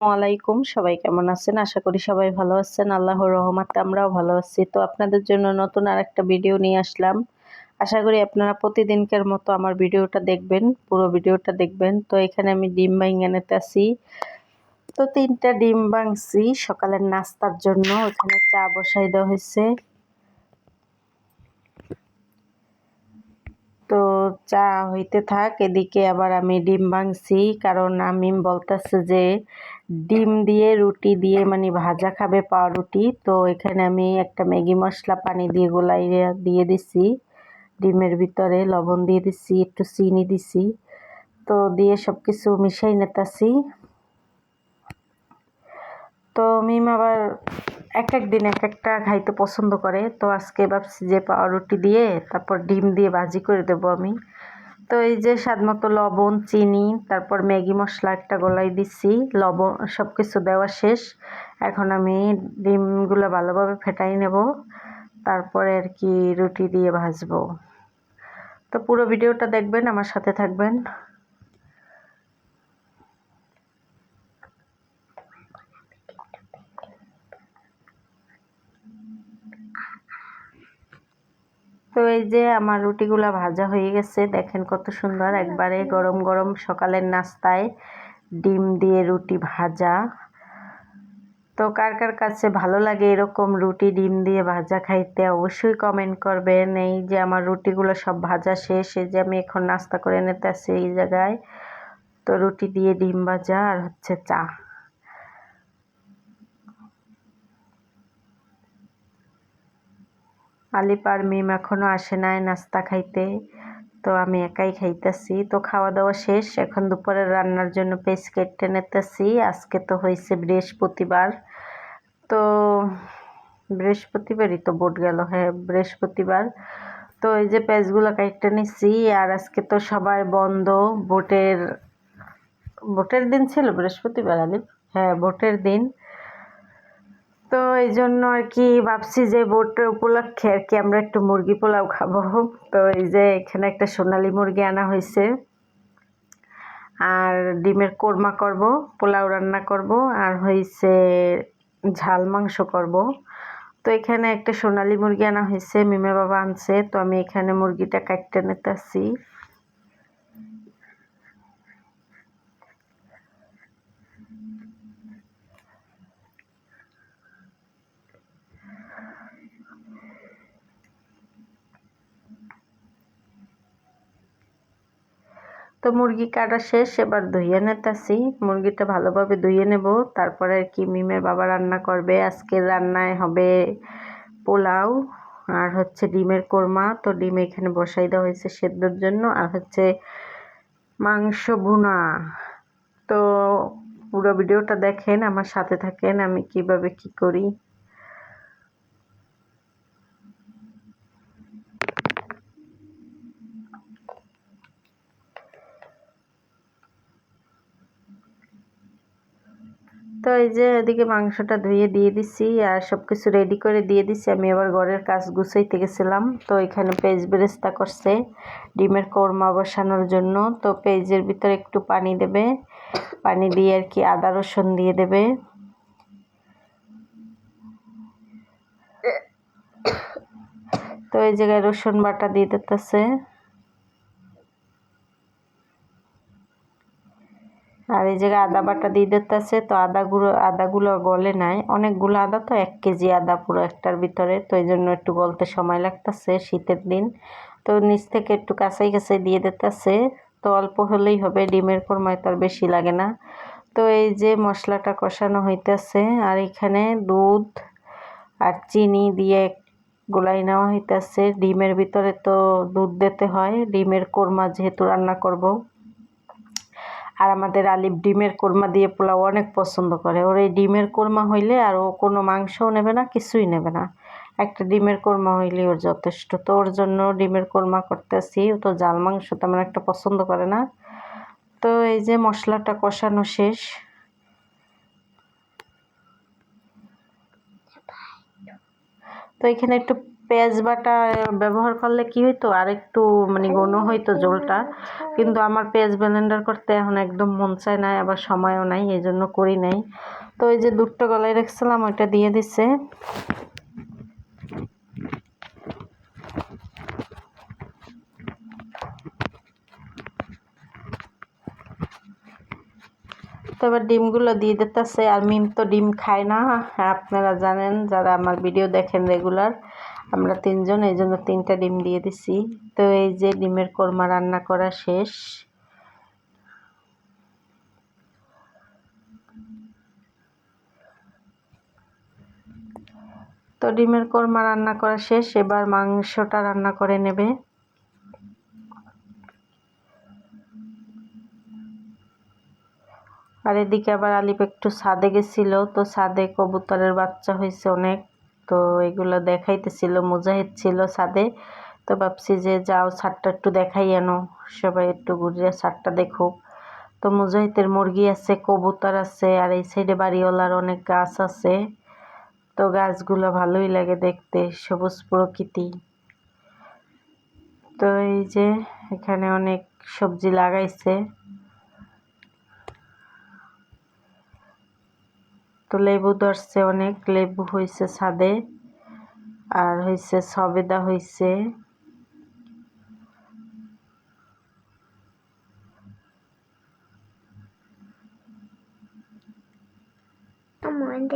আলাইকুম, সবাই কেমন আছেন? আশা করি সবাই ভালো আছেন। আল্লাহর রহমাতে আমরাও ভালো আছি। তো আপনাদের জন্য নতুন আর একটা ভিডিও নিয়ে আসলাম। আশা করি আপনারা প্রতিদিনকার মতো আমার ভিডিওটা দেখবেন, পুরো ভিডিওটা দেখবেন। তো এখানে আমি ডিম তো তিনটা ডিম সকালের নাস্তার জন্য। এখানে চা বসাই দেওয়া হয়েছে। তো চা হইতে থাক, এদিকে আবার আমি ডিম ভাঙছি কারণ আমি বলতেছে যে ডিম দিয়ে, রুটি দিয়ে মানে ভাজা খাবে পাউরুটি। তো এখানে আমি একটা ম্যাগি মশলা পানি দিয়ে গোলাই দিয়ে দিছি। ডিমের ভিতরে লবণ দিয়ে দিছি, একটু চিনি দিছি। তো দিয়ে সব কিছু মিশাই নেতাছি। তো মিম আবার এক এক দিন এক একটা খাইতে পছন্দ করে। তো আজকে ভাবছি যে পাউরুটি দিয়ে তারপর ডিম দিয়ে ভাজি করে দেবো আমি। তো এই যে স্বাদ মতো লবণ, চিনি, তারপর ম্যাগি মশলা একটা গলাই দিচ্ছি লবণ সব কিছু দেওয়া শেষ। এখন আমি ডিমগুলো ভালোভাবে ফেটাই নেব, তারপরে আর কি রুটি দিয়ে ভাজবো। তো পুরো ভিডিওটা দেখবেন, আমার সাথে থাকবেন। তো এই যে আমার রুটিগুলো ভাজা হয়ে গেছে, দেখেন কত সুন্দর। একবারে গরম গরম সকালের নাস্তায় ডিম দিয়ে রুটি ভাজা। তো কার কার কাছে ভালো লাগে এরকম রুটি ডিম দিয়ে ভাজা খাইতে অবশ্যই কমেন্ট করবেন। এই যে আমার রুটিগুলো সব ভাজা শেষ, এই যে আমি এখন নাস্তা করে নিতে আসি এই জায়গায়। তো রুটি দিয়ে ডিম ভাজা আর হচ্ছে চা। আলিপ আর মিম এখনও আসে নাই নাস্তা খাইতে। তো আমি একাই খাইতেছি। তো খাওয়া দাওয়া শেষ। এখন দুপুরের রান্নার জন্য পেস কেটে নিতেছি আজকে তো হয়েছে বৃহস্পতিবার। তো বৃহস্পতিবারই তো বোট গেল হ্যাঁ বৃহস্পতিবার। তো এই যে পেঁচগুলো কাইটে নিছি আর আজকে তো সবার বন্ধ। ভোটের ভোটের দিন ছিল বৃহস্পতিবার আলিপ? হ্যাঁ ভোটের দিন। তো এই জন্য আর কি ভাবছি যে বোটের উপলক্ষে আর কি আমরা একটু মুরগি পোলাও খাব। তো এই যে এখানে একটা সোনালি মুরগি আনা হয়েছে। আর ডিমের কোরমা করব, পোলাও রান্না করব, আর হয়েছে ঝাল মাংস করব। তো এখানে একটা সোনালি মুরগি আনা হয়েছে মিমের বাবা আনছে। তো আমি এখানে মুরগিটা কাটতে নিতেছি। তো মুরগি কাটা শেষ, এবার ধুয়ে নিতেছি। মুরগিটা ভালোভাবে ধুয়ে নেব। তারপরে আর কি মিমের বাবা রান্না করবে। আজকের রান্নায় হবে পোলাও আর হচ্ছে ডিমের কোরমা। তো ডিম এখানে বসাই দেওয়া হয়েছে সেদ্ধর জন্য। আর হচ্ছে মাংস ভুনা। তো পুরো ভিডিওটা দেখেন, আমার সাথে থাকেন, আমি কীভাবে কি করি। তো এই যে এদিকে মাংসটা ধুয়ে দিয়ে দিছি আর সব কিছু রেডি করে দিয়ে দিছি। আমি আবার ঘরের কাজ গুছাইতে গেছিলাম। তো এখানে পেঁয়াজ বেরেস্তা করছে ডিমের কোরমা বসানোর জন্য। তো পেঁয়াজের ভিতরে একটু পানি দেবে। পানি দিয়ে আর কি আদা রসুন দিয়ে দেবে। তো এই জায়গায় রসুন বাটা দিয়ে দিতেছে। আর এই জায়গায় আদা বাটা দিয়ে দিতেছে। তো আদাগুলো আদাগুলো গলে নাই। অনেকগুলো আদা তো এক কেজি আদা পুরো একটার ভিতরে। তো এই জন্য একটু গলতে সময় লাগতেছে শীতের দিন। তো নিচ থেকে একটু কাঁচাই কাঁচাই দিয়ে দিতেছে। তো অল্প হলেই হবে, ডিমের কোরমায় তো আর বেশি লাগে না। তো এই যে মশলাটা কষানো হইতেছে, আর এখানে দুধ আর চিনি দিয়ে গোলাই নেওয়া হইতেছে। ডিমের ভিতরে তো দুধ দিতে হয়, ডিমের কোরমা যেহেতু রান্না করব। আর আমাদের আলিফ ডিমের কোরমা দিয়ে পোলাও অনেক পছন্দ করে। ওর এই ডিমের কোরমা হইলে আর ও কোনো মাংসও নেবে না, কিছুই নেবে না। একটা ডিমের কোরমা হইলে ওর যথেষ্ট। তো ওর জন্য ডিমের কোরমা করতেছি। ও তো জাল মাংস তেমন একটা পছন্দ করে না। তো এই যে মশলাটা কষানো শেষ। তো এখানে একটু পেঁয়াজ বাটা ব্যবহার করলে কি হইতো? আর একটু মানে ঘন হইতো ঝোলটা। কিন্তু আমার পেঁয়াজ ব্লেন্ডার করতে এখন একদম মন চায় না, আবার সময়ও নাই এই জন্য করি নাই। তো এই যে দুধটা গলায় রেখেছিলাম, ওইটা দিয়ে দিছে। এবার ডিমগুলো দিয়ে দিতেছে, আর মিম তো ডিম খায় না, আপনারা জানেন, যারা আমার ভিডিও দেখেন রেগুলার। আমরা তিনজন, এই জন্য তিনটা ডিম দিয়ে দিছি। তো এই যে ডিমের কোরমা রান্না করা শেষ। তো ডিমের কোরমা রান্না করা শেষ, এবার মাংসটা রান্না করে নেবে। আর এদিকে আবার আলিপ একটু ছাদে গেছিল, তো ছাদে কবুতরের বাচ্চা হয়েছে অনেক। তো এগুলো দেখাইতেছিল, মুজাহিদ ছিল ছাদে। তো ভাবছি যে যাও ছাদটা একটু দেখাই আনো, সবাই একটু ঘুরিয়ে ছাদটা দেখুক। তো মুজাহিদের মুরগি আছে, কবুতর আছে, আর এই সাইডে বাড়িওয়ালার অনেক গাছ আছে। তো গাছগুলো ভালোই লাগে দেখতে, সবুজ প্রকৃতি। তো এই যে এখানে অনেক সবজি লাগাইছে। তো লেবু ধরছে অনেক লেবু হয়েছে ছাদে আর হয়েছে সবেদা হয়েছে মানে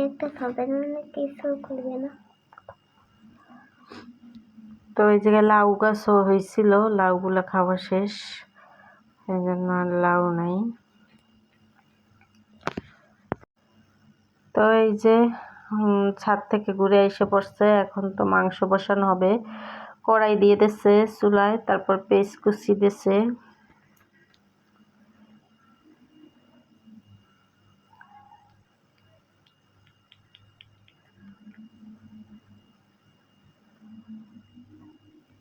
তো এই জায়গায় লাউ গাছও হয়েছিল লাউগুলো খাওয়া শেষ এই জন্য আর লাউ নাই। তো এই যে ছাদ থেকে ঘুরে এসে পড়ছে। এখন তো মাংস বসানো হবে। কড়াই দিয়ে দিছে চুলায়, তারপর পেস্ট কুচি দিছে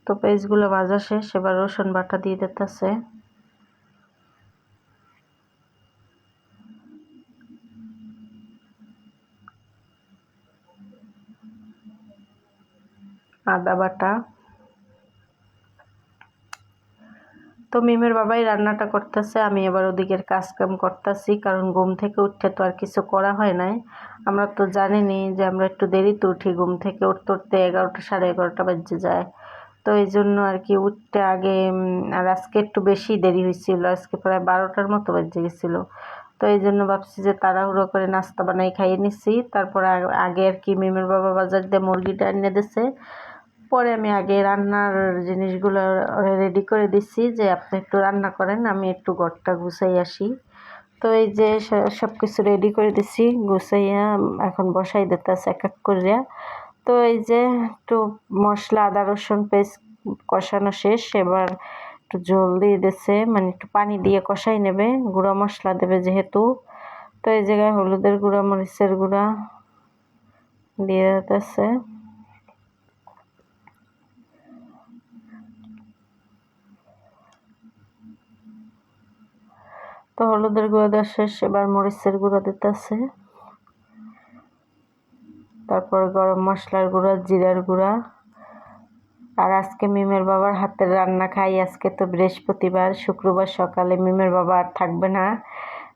তো পেস্টগুলো ভাজা শেষ, এবার রসুন বাটা দিয়ে দিতেছে। আদা বাটা। তো মিমের বাবাই রান্নাটা করতেছে, আমি এবার ওদিকের কাজকাম করতেছি, কারণ ঘুম থেকে উঠতে তো আর কিছু করা হয় নাই। আমরা তো জানিনি যে আমরা একটু দেরিতে উঠি, ঘুম থেকে উঠতে উঠতে এগারোটা, সাড়ে এগারোটা বাজে যায়। তো এই জন্য আর কি উঠতে আগে আর আজকে একটু বেশি দেরি হয়েছিল, আজকে প্রায় বারোটার মতো বেজে গেছিল। তো এই জন্য ভাবছি যে তাড়াহুড়ো করে নাস্তা বানাই খাইয়ে নিচ্ছি তারপর আগে আর কি মিমের বাবা বাজার দিয়ে মুরগিটা এনে দিছে। পরে আমি আগে রান্নার জিনিসগুলো রেডি করে দিচ্ছি যে আপনি একটু রান্না করেন, আমি একটু ঘরটা গুছাই আসি। তো এই যে সব কিছু রেডি করে দিছি, গুছাইয়া এখন বসাই দিতেছে এক এক করিয়া। তো এই যে একটু মশলা, আদা, রসুন পেস্ট কষানো শেষ, এবার একটু জল দিয়ে দিছে মানে একটু পানি দিয়ে কষাই নেবে, গুঁড়া মশলা দেবে যেহেতু। তো এই জায়গায় হলুদের গুঁড়া, মরিচের গুঁড়া দিয়ে দিতেছে। তো হলুদের গুঁড়া দেওয়া শেষ, এবার মরিচের গুঁড়া দিতেছে তারপরে গরম মশলার গুঁড়া, জিরার গুঁড়া। আর আজকে মিমের বাবার হাতের রান্না খাই, আজকে তো বৃহস্পতিবার, শুক্রবার সকালে মিমের বাবা আর থাকবে না।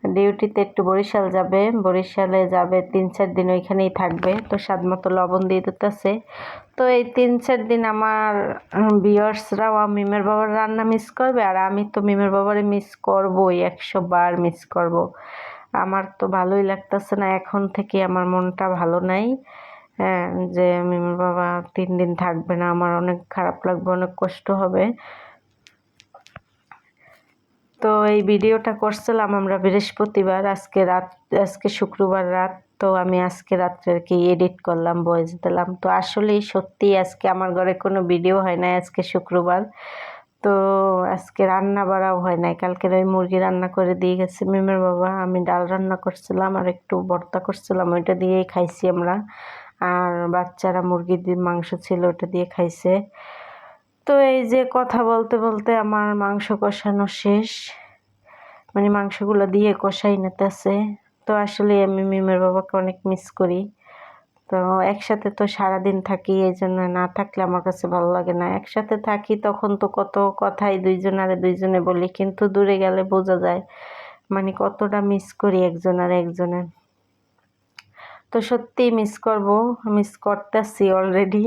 ডিউটিতে একটু বরিশাল যাবে। বরিশালে যাবে তিন চার দিন ওইখানেই থাকবে। তো স্বাদ মতো লবণ দিয়ে দিতেছে। তো এই তিন চার দিন আমার বিয়ার্সরাও মিমের বাবার রান্না মিস করবে। আর আমি তো মিমের বাবারে মিস করবই একশো বার মিস করব। আমার তো ভালোই লাগতেছে না, এখন থেকে আমার মনটা ভালো নাই। হ্যাঁ যে মিমের বাবা তিন দিন থাকবে না, আমার অনেক খারাপ লাগবে, অনেক কষ্ট হবে। তো এই ভিডিওটা করছিলাম আমরা বৃহস্পতিবার, আজকে রাত, আজকে শুক্রবার রাত, তো আমি আজকে রাত্রে আর কি এডিট করলাম বয়েস দিলাম। তো আসলেই সত্যি আজকে আমার ঘরে কোনো ভিডিও হয় না আজকে শুক্রবার। তো আজকে রান্না বাড়াও হয় নাই। কালকের ওই মুরগি রান্না করে দিয়ে গেছে মিমের বাবা। আমি ডাল রান্না করছিলাম আর একটু ভর্তা করছিলাম, ওইটা দিয়েই খাইছি আমরা। আর বাচ্চারা মুরগি দিয়ে মাংস ছিল ওটা দিয়ে খাইছে। তো এই যে কথা বলতে বলতে আমার মাংস কষানো শেষ। মানে মাংসগুলো দিয়ে কষাই নিতেছে। তো আসলে আমি মিমের বাবাকে অনেক মিস করি। তো একসাথে তো সারাদিন থাকি, এই জন্য না থাকলে আমার কাছে ভালো লাগে না। একসাথে থাকি তখন তো কত কথাই দুইজন আরে দুইজনে বলি, কিন্তু দূরে গেলে বোঝা যায় মানে কতটা মিস করি একজন আর একজনের। তো সত্যি মিস করব মিস করতেছি অলরেডি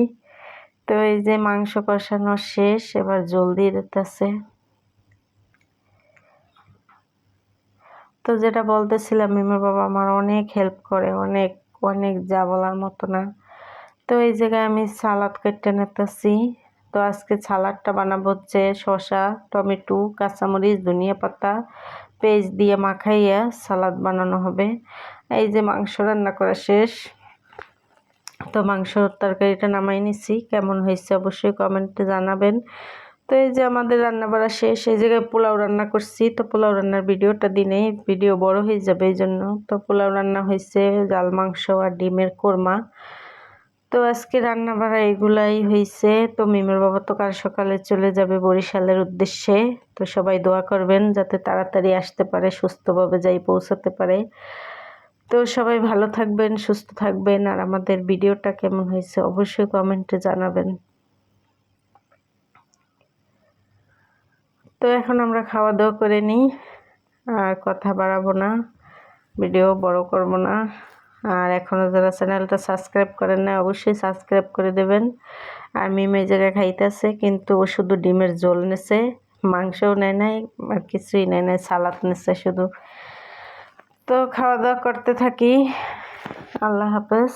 তো এই যে মাংস কষানো শেষ, এবার জল দিয়ে দিতেছে। তো যেটা বলতেছিলাম, মিমের বাবা আমার অনেক হেল্প করে, অনেক অনেক যা বলার মতো না। তো এই জায়গায় আমি সালাদ কেটে নিতেছি। তো আজকে সালাদটা বানাবো হচ্ছে শসা, টমেটো, কাঁচামরিচ, ধনিয়া পাতা পেঁয়াজ দিয়ে মাখাইয়া সালাদ বানানো হবে। এই যে মাংস রান্না করা শেষ। তো মাংস তরকারিটা নামাই নিছি। কেমন হয়েছে অবশ্যই কমেন্টে জানাবেন। তো এই যে আমাদের রান্না বাড়া শেষ, এই জায়গায় পোলাও রান্না করছি। তো পোলাও রান্নার ভিডিওটা দিনে ভিডিও বড় হয়ে যাবে এই জন্য। তো পোলাও রান্না হয়েছে জাল মাংস আর ডিমের কোরমা। তো আজকে রান্না বাড়া এগুলাই হয়েছে। তো মিমের বাবা তো কাল সকালে চলে যাবে বরিশালের উদ্দেশ্যে। তো সবাই দোয়া করবেন যাতে তাড়াতাড়ি আসতে পারে, সুস্থভাবে যাই পৌঁছাতে পারে। তো সবাই ভালো থাকবেন, সুস্থ থাকবেন। আর আমাদের ভিডিওটা কেমন হয়েছে অবশ্যই কমেন্টে জানাবেন। তো এখন আমরা খাওয়া দাওয়া করে নিই। আর কথা বাড়াবো না, ভিডিও বড় করব না। আর এখনও যারা চ্যানেলটা সাবস্ক্রাইব করেন না অবশ্যই সাবস্ক্রাইব করে দেবেন। আর মিম জায়গায় খাইতেছে, কিন্তু ও শুধু ডিমের ঝোল নেছে, মাংসও নেয় নাই, আর কিছুই নেয় নাই, সালাদ নেছে শুধু। তো খাওয়া দাওয়া করতে থাকি। আল্লাহ হাফেজ।